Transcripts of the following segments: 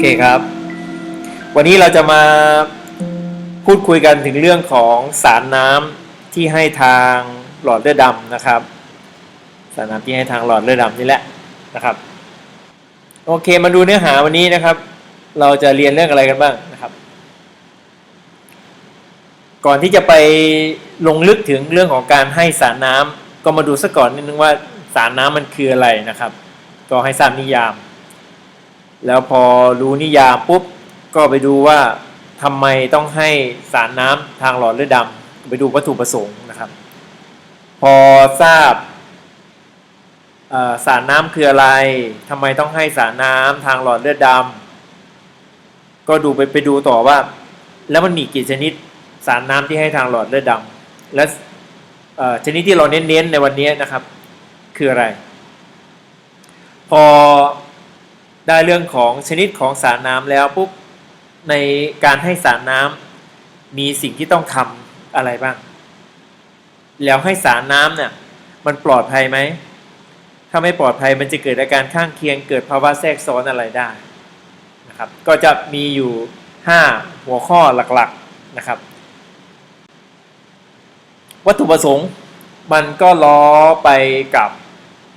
อเคครับ วันนี้เราจะมาพูดคุยกันถึงเรื่องของสารน้ำที่ให้ทางหลอดเลือดดำนะครับ สารน้ำที่ให้ทางหลอดเลือดดำนี่แหละนะครับ โอเคมาดูเนื้อหาวันนี้นะครับ เราจะเรียนเรื่องอะไรกันบ้างนะครับ ก่อนที่จะไปลงลึกถึงเรื่องของการให้สารน้ำก็มาดูซะก่อนนิดนึงว่าสารน้ำมันคืออะไรนะครับ ก็ให้ทราบนิยาม แล้วพอรู้นิยามปุ๊บก็ไปดูว่าทำไมต้องให้สารน้ำทางหลอดเลือดดำไปดูวัตถุประสงค์นะครับ พอทราบสารน้ำคืออะไรทำไมต้องให้สารน้ำทางหลอดเลือดดำก็ดูไปไปดูต่อว่า แล้วมันมีกี่ชนิดสารน้ำที่ให้ทางหลอดเลือดดำและชนิดที่เราเน้นๆในวันนี้นะครับ คืออะไร พอ ได้เรื่องของชนิดของสารน้ำแล้วปุ๊บในการให้สารน้ำมีสิ่งที่ต้องทำอะไรบ้าง แล้วให้สารน้ำเนี่ยมันปลอดภัยไหม ถ้าไม่ปลอดภัยมันจะเกิดอาการข้างเคียง เกิดภาวะแทรกซ้อนอะไรได้นะครับ ก็จะมีอยู่ 5 หัวข้อหลักๆนะครับ วัตถุประสงค์มันก็ล้อไปกับ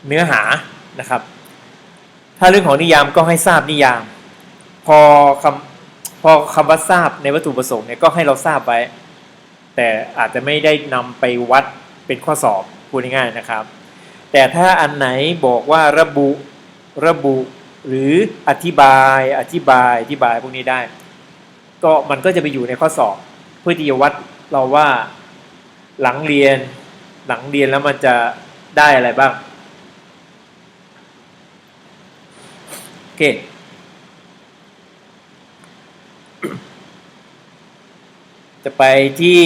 เนื้อหานะครับ ถ้าเรื่องของนิยามก็ให้ทราบนิยาม พอคำพอคำว่าทราบในวัตถุประสงค์เนี่ยก็ให้เราทราบไว้ แต่อาจจะไม่ได้นำไปวัดเป็นข้อสอบพูดง่ายๆนะครับ แต่ถ้าอันไหนบอกว่าระบุระบุหรืออธิบายอธิบายอธิบายพวกนี้ได้ ก็มันก็จะไปอยู่ในข้อสอบ เพื่อที่จะวัดเราว่าหลังเรียนหลังเรียนแล้วมันจะได้อะไรบ้าง โอ เคจะไปที่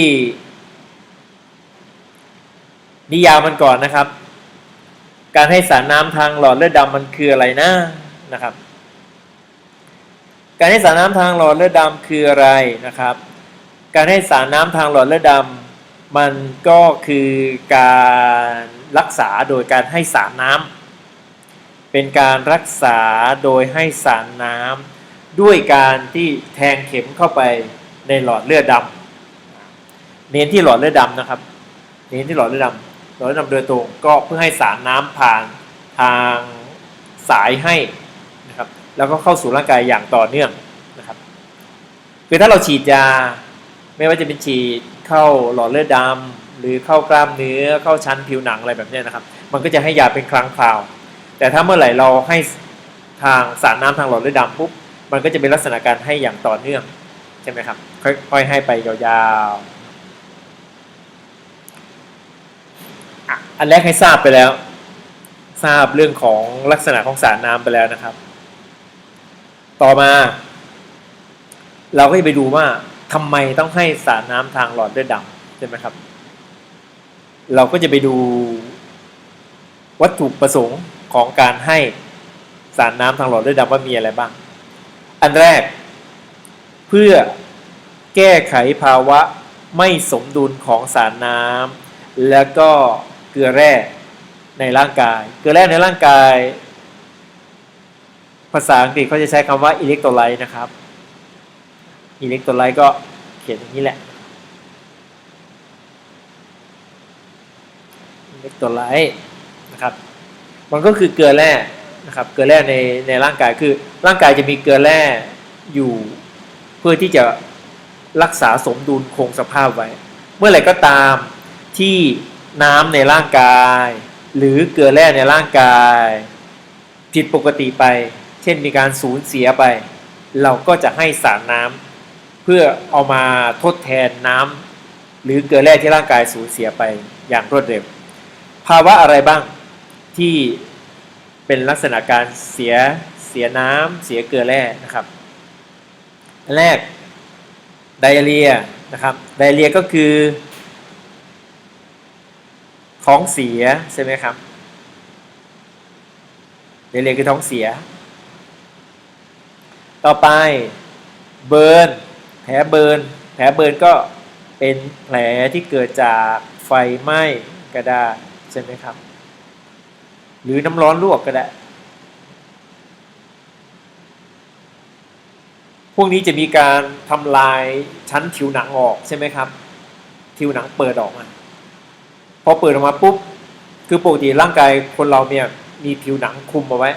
นิยามมันก่อนนะครับ การให้สารน้ำทางหลอดเลือดดำมันคืออะไรนะนะครับ การให้สารน้ำทางหลอดเลือดดำคืออะไรนะครับ การให้สารน้ำทางหลอดเลือดดำมันก็คือการรักษาโดยการให้สารน้ำ เป็นการรักษาโดยให้สารน้ำด้วยการที่แทงเข็มเข้าไปในหลอดเลือดดำเน้นที่หลอดเลือดดำนะครับ เน้นที่หลอดเลือดดำหลอดเลือดดำโดยตรงก็เพื่อให้สารน้ำผ่านทางสายให้นะครับ แล้วก็เข้าสู่ร่างกายอย่างต่อเนื่องนะครับ คือถ้าเราฉีดยาไม่ว่าจะเป็นฉีดเข้าหลอดเลือดดำหรือเข้ากล้ามเนื้อเข้าชั้นผิวหนังอะไรแบบนี้นะครับ มันก็จะให้ยาเป็นครั้งคราว แต่ถ้าเมื่อไหร่เราให้ทางสารน้ำทางหลอดเลือดดำปุ๊บมันก็จะเป็นลักษณะการให้อย่างต่อเนื่องใช่ไหมครับ ค่อยๆให้ไปยาวๆอันแรกให้ทราบไปแล้ว ทราบเรื่องของลักษณะของสารน้ำไปแล้วนะครับ ต่อมา เราก็จะไปดูว่าทำไมต้องให้สารน้ำทางหลอดเลือดดำใช่ไหมครับ เราก็จะไปดูวัตถุประสงค์ ของการให้สารน้ำทางหลอดเลือดดำว่ามีอะไรบ้าง อันแรก เพื่อแก้ไขภาวะไม่สมดุลของสารน้ำแล้วก็เกลือแร่ในร่างกาย เกลือแร่ในร่างกาย ภาษาอังกฤษเขาจะใช้คำว่าอิเล็กโทรไลต์นะครับอิเล็กโทรไลต์ก็เขียนอย่างนี้แหละอิเล็กโทรไลต์นะครับ มันก็คือเกลือแร่นะครับเกลือแร่ในในร่างกายคือร่างกายจะมีเกลือแร่อยู่เพื่อที่จะรักษาสมดุลคงสภาพไว้ เมื่อไหร่ก็ตามที่น้ำในร่างกาย หรือเกลือแร่ในร่างกาย ผิดปกติไป เช่นมีการสูญเสียไป เราก็จะให้สารน้ำเพื่อเอามาทดแทนน้ำหรือเกลือแร่ที่ร่างกายสูญเสียไปอย่างรวดเร็ว ภาวะอะไรบ้าง ที่เป็นลักษณะการเสียเสียน้ำเสียเกลือแร่นะครับอันแรกไดเรียนะครับไดเรียก็คือท้องเสียใช่ไหมครับไดเรียคือท้องเสีย ต่อไปเบิร์นแผลเบิร์นแผลเบิร์นก็เป็นแผลที่เกิดจากไฟไหม้ก็ได้ใช่ไหมครับ หรือน้ำร้อนลวกก็ได้ พวกนี้จะมีการทำลายชั้นผิวหนังออกใช่ไหมครับ ผิวหนังเปิดออกมา พอเปิดออกมาปุ๊บ คือปกติร่างกายคนเราเนี่ยมีผิวหนังคลุมเอาไว้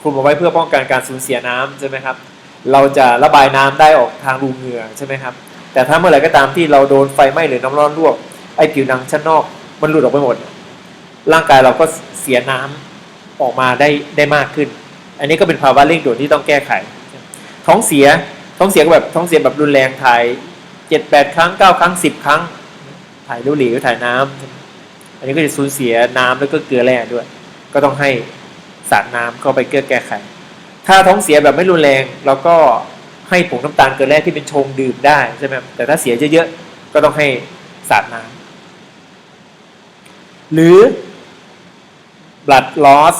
คลุมเอาไว้เพื่อป้องกันการสูญเสียน้ำใช่ไหมครับ เราจะระบายน้ำได้ออกทางรูเหงื่อใช่ไหมครับ แต่ถ้าเมื่อไหร่ก็ตามที่เราโดนไฟไหม้หรือน้ำร้อนลวก ไอ้ผิวหนังชั้นนอกมันหลุดออกไปหมด ร่างกายเราก็ เสียน้ำออกมาได้ได้มากขึ้น อันนี้ก็เป็นภาวะเร่งด่วนที่ต้องแก้ไข ท้องเสียท้องเสียแบบท้องเสียแบบรุนแรงถ่ายเจ็ดแปดครั้งเก้าครั้งสิบครั้ง ถ่ายเร็วถ่ายน้ำอันนี้ก็จะสูญเสียน้ำแล้วก็เกลือแร่ด้วย ก็ต้องให้สารน้ำเข้าไปเกลือแก้ไข ถ้าท้องเสียแบบไม่รุนแรงเราก็ให้ผงน้ำตาลเกลือแร่ที่เป็นชงดื่มได้ใช่ไหมแต่ถ้าเสียเยอะๆก็ต้องให้สารน้ำหรือ blood loss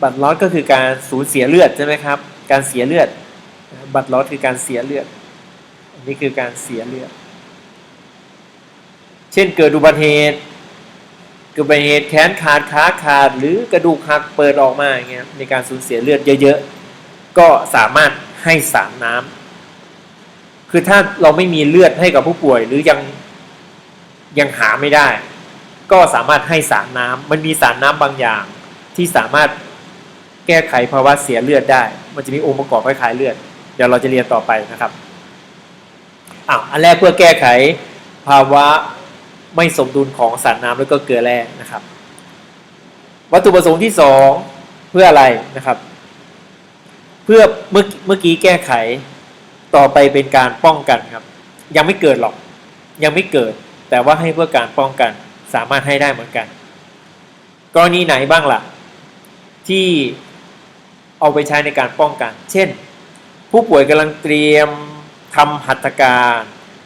blood loss ก็คือการสูญเสียเลือดใช่ไหมครับ การเสียเลือด blood loss คือการเสียเลือดอันนี้คือการเสียเลือด เช่นเกิดอุบัติเหตุเกิดอุบัติเหตุแขนขาดขาขาด หรือกระดูกหักเปิดออกมาอย่างเงี้ยในการสูญเสียเลือดเยอะๆ ก็สามารถให้สารน้ำคือถ้าเราไม่มีเลือดให้กับผู้ป่วยหรือยังยังหาไม่ได้ ก็สามารถให้สารน้ำมันมีสารน้ำบางอย่าง ที่สามารถแก้ไขภาวะเสียเลือดได้ มันจะมีองค์ประกอบคล้ายๆเลือด เดี๋ยวเราจะเรียนต่อไปนะครับอ้าวอันแรกเพื่อแก้ไขภาวะไม่สมดุลของสารน้ำแล้วก็เกลือแร่นะครับ วัตถุประสงค์ที่สองเพื่ออะไรนะครับ เพื่อเมื่อเมื่อกี้แก้ไขต่อไปเป็นการป้องกันครับ ยังไม่เกิดหรอก ยังไม่เกิด แต่ว่าให้เพื่อการป้องกัน สามารถให้ได้เหมือนกัน กรณีไหนบ้างล่ะ ที่เอาไปใช้ในการป้องกัน เช่น ผู้ป่วยกำลังเตรียมทำหัตถการ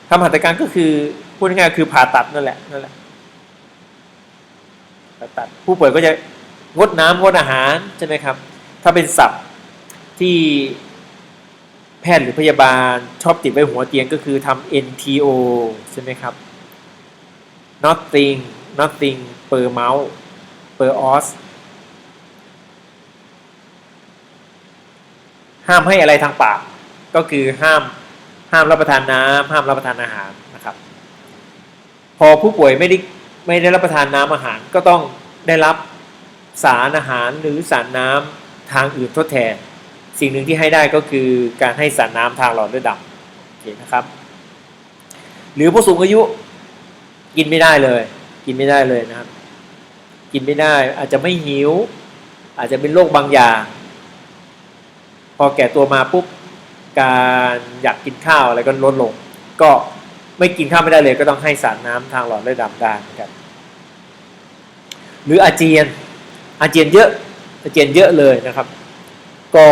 ทำหัตถการก็คือพูดง่ายๆคือผ่าตัดนั่นแหละนั่นแหละผ่าตัดผู้ป่วยก็จะงดน้ำงดอาหารใช่ไหมครับ ถ้าเป็นศัพท์ที่แพทย์หรือพยาบาลชอบติดไว้หัวเตียงก็คือทำ NTO ใช่ไหมครับ nothing nothing per mouth per os ห้ามให้อะไรทางปาก ก็คือห้ามห้ามรับประทานน้ำห้ามรับประทานอาหารนะครับ พอผู้ป่วยไม่ได้ไม่ได้รับประทานน้ำอาหารก็ต้องได้รับสารอาหารหรือสารน้ำทางอื่นทดแทน สิ่งหนึ่งที่ให้ได้ก็คือการให้สารน้ำทางหลอดเลือดดำโอเคนะครับ หรือผู้สูงอายุ กินไม่ได้เลย กินไม่ได้เลยนะครับ กินไม่ได้ อาจจะไม่หิว อาจจะเป็นโรคบางอย่าง พอแก่ตัวมาปุ๊บการอยากกินข้าวอะไรก็ลดลง ก็ไม่กินข้าวไม่ได้เลย ก็ต้องให้สารน้ำทางหลอดเลือดดำได้ครับหรืออาเจียน อาเจียนเยอะ อาเจียนเยอะเลยนะครับ ก็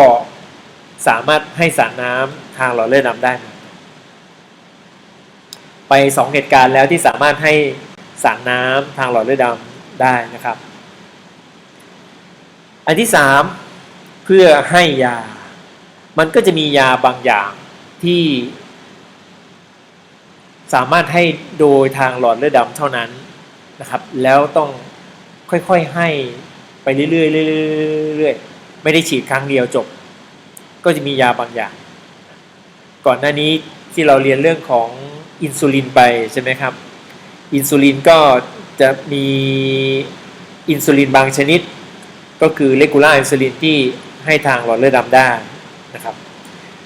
สามารถให้สารน้ำทางหลอดเลือดดำได้ ไปสองเหตุการณ์แล้วที่สามารถให้สารน้ำทางหลอดเลือดดำได้นะครับ อันที่สามเพื่อให้ยา มันก็จะมียาบางอย่างที่ สามารถให้โดยทางหลอดเลือดดำเท่านั้นนะครับ แล้วต้องค่อยๆให้ไปเรื่อยๆเรื่อยๆไม่ได้ฉีดครั้งเดียวจบ ก็จะมียาบางอย่าง ก่อนหน้านี้ที่เราเรียนเรื่องของ อินซูลินไปใช่ไหมครับ อินซูลินก็จะมีอินซูลินบางชนิด ก็คือเลกูล่าอินซูลินที่ให้ทางหลอดเลือดดำได้นะครับ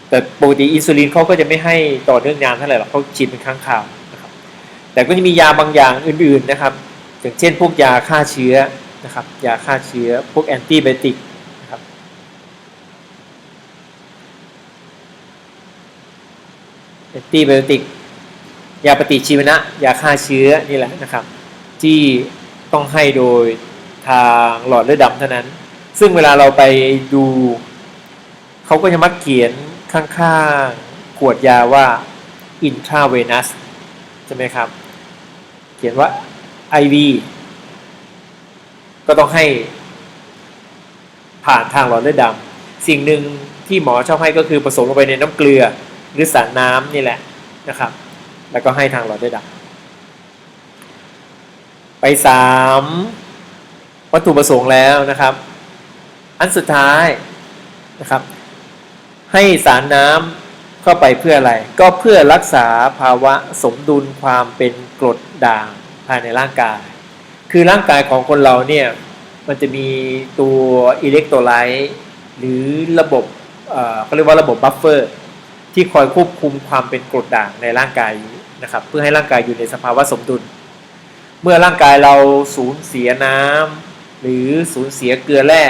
แต่ปกติอินซูลินเขาก็จะไม่ให้ต่อเนื่องนานเท่าไหร่หรอกเขาฉีดเป็นครั้งคราวนะครับแต่ก็จะมียาบางอย่างอื่นๆนะครับ อย่างเช่น พวกยาฆ่าเชื้อนะครับยาฆ่าเชื้อพวกแอนติไบอติกนะครับแอนติไบอติก ยาปฏิชีวนะยาฆ่าเชื้อนี่แหละนะครับ ที่ต้องให้โดยทางหลอดเลือดดำเท่านั้น ซึ่งเวลาเราไปดูเขาก็จะมักเขียนข้างๆขวดยาว่า intravenous ใช่ไหมครับ เขียนว่า IV ก็ต้องให้ผ่านทางหลอดเลือดดำสิ่งหนึ่งที่หมอชอบให้ก็คือผสมลงไปในน้ำเกลือหรือสารน้ำนี่แหละนะครับ แล้วก็ให้ทางหลอดเลือดดำไปสามวัตถุประสงค์แล้วนะครับ อันสุดท้ายนะครับ ให้สารน้ำเข้าไปเพื่ออะไร ก็เพื่อรักษาภาวะสมดุลความเป็นกรดด่างภายในร่างกาย คือร่างกายของคนเราเนี่ยมันจะมีตัวอิเล็กโทรไลต์หรือระบบเขาเรียกว่าระบบบัฟเฟอร์ที่คอยควบคุมความเป็นกรดด่างในร่างกาย นะครับ เพื่อให้ร่างกายอยู่ในสภาวะสมดุล เมื่อร่างกายเราสูญเสียน้ำหรือสูญเสียเกลือแร่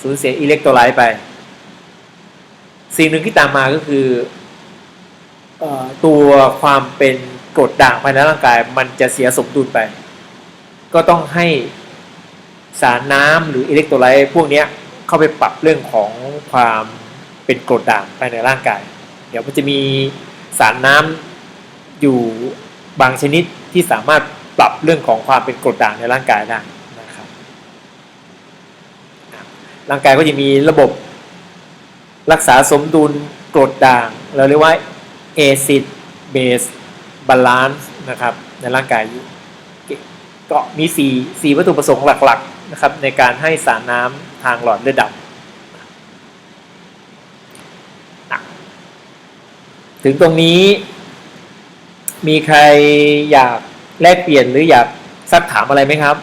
สูญเสียอิเล็กโทรไลต์ไป สิ่งหนึ่งที่ตามมาก็คืออตัวความเป็นกรดด่างภายในร่างกาย มันจะเสียสมดุลไป ก็ต้องให้สารน้ำหรืออิเล็กโทรไลต์พวกนี้เข้าไปปรับเรื่องของความเป็นกรดด่างภายในร่างกาย เดี๋ยวมันจะมีสารน้ำ อยู่บางชนิดที่สามารถปรับเรื่องของความเป็นกรดด่างในร่างกายได้นะครับ ร่างกายก็จะมีระบบรักษาสมดุลกรดด่าง เราเรียกว่า acid base balance นะครับในร่างกายอยู่ก็มีสีสีวัตถุประสงค์หลักๆนะครับในการให้สารน้ำทางหลอดเลือดดำถึงตรงนี้ มีใครอยากแลกเปลี่ยนหรืออยากซักถามอะไรไหมครับ